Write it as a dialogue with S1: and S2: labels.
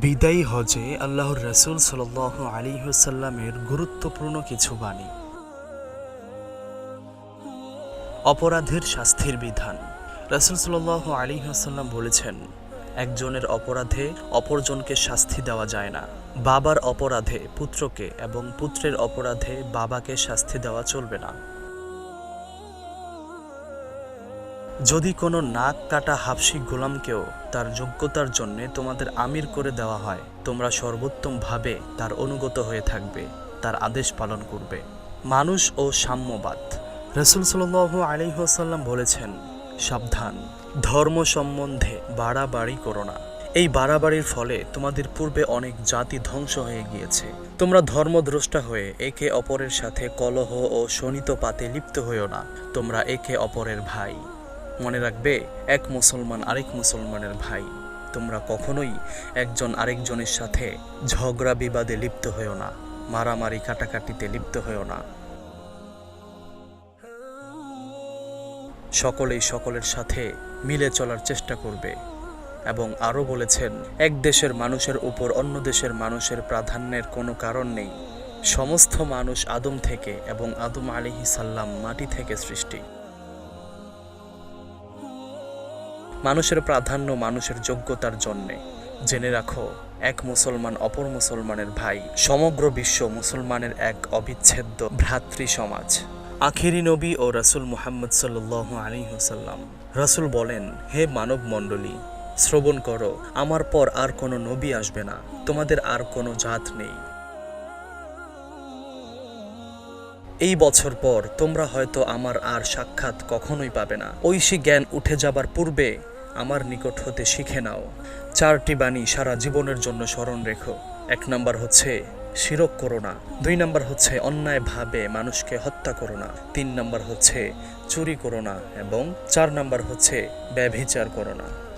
S1: বিদায়ী হজে আল্লাহর রসুল সাল আলী হুসাল্লামের গুরুত্বপূর্ণ কিছু বাণী। অপরাধের শাস্তির বিধান। রসুল সাল আলী হাসাল্লাম বলেছেন, একজনের অপরাধে অপরজনকে শাস্তি দেওয়া যায় না। বাবার অপরাধে পুত্রকে এবং পুত্রের অপরাধে বাবাকে শাস্তি দেওয়া চলবে না। যদি কোনো নাক কাটা হাফসি গোলামকেও তার যোগ্যতার জন্য তোমাদের আমির করে দেওয়া হয়, তোমরা সর্বোত্তমভাবে তার অনুগত হয়ে থাকবে, তার আদেশ পালন করবে। মানুষ ও সাম্যবাদ। রসুল সাল আলিহাসাল্লাম বলেছেন, সাবধান, ধর্ম সম্বন্ধে বাড়াবাড়ি করো না। এই বাড়াবাড়ির ফলে তোমাদের পূর্বে অনেক জাতি ধ্বংস হয়ে গিয়েছে। তোমরা ধর্মদ্রষ্টা হয়ে একে অপরের সাথে কলহ ও শোণিত পাতে লিপ্ত হইও না। তোমরা একে অপরের ভাই। মনে রাখবে, এক মুসলমান আরেক মুসলমানের ভাই। তোমরা কখনোই একজন আরেকজনের সাথে ঝগড়া বিবাদে লিপ্ত হয়েও না, মারামারি কাটাকাটিতে লিপ্ত হয়েও না। সকলেই সকলের সাথে মিলে চলার চেষ্টা করবে এবং আরও বলেছেন, এক দেশের মানুষের উপর অন্য দেশের মানুষের প্রাধান্যের কোনো কারণ নেই। সমস্ত মানুষ আদম থেকে এবং আদম আলিহি সাল্লাম মাটি থেকে সৃষ্টি। মানুষের প্রাধান্য, মানুষের যোগ্যতার জন্যে। জেনে রাখো, এক মুসলমান অপর মুসলমানের ভাই, সমগ্র বিশ্ব মুসলমানের এক অবিচ্ছেদ্য ভ্রাতৃ সমাজ আখিরি নবী ও রাসুল মুহাম্মদ সাল্লাহ আলী হুসাল্লাম রাসুল বলেন, হে মানব মণ্ডলী শ্রবণ করো, আমার পর আর কোনো নবী আসবে না, তোমাদের আর কোনো জাত নেই। এই বছর পর তোমরা হয়তো আমার আর সাক্ষাৎ কখনোই পাবে না। ঐশী জ্ঞান উঠে যাবার পূর্বে আমার নিকট হতে শিখে নাও। চারটি বাণী সারা জীবনের জন্য স্মরণ রেখো। এক নম্বর হচ্ছে, শিরক করো না। দুই নম্বর হচ্ছে, অন্যায়ভাবে মানুষকে হত্যা করো না। তিন নম্বর হচ্ছে, চুরি করো না। এবং চার নম্বর হচ্ছে, ব্যভিচার করো না।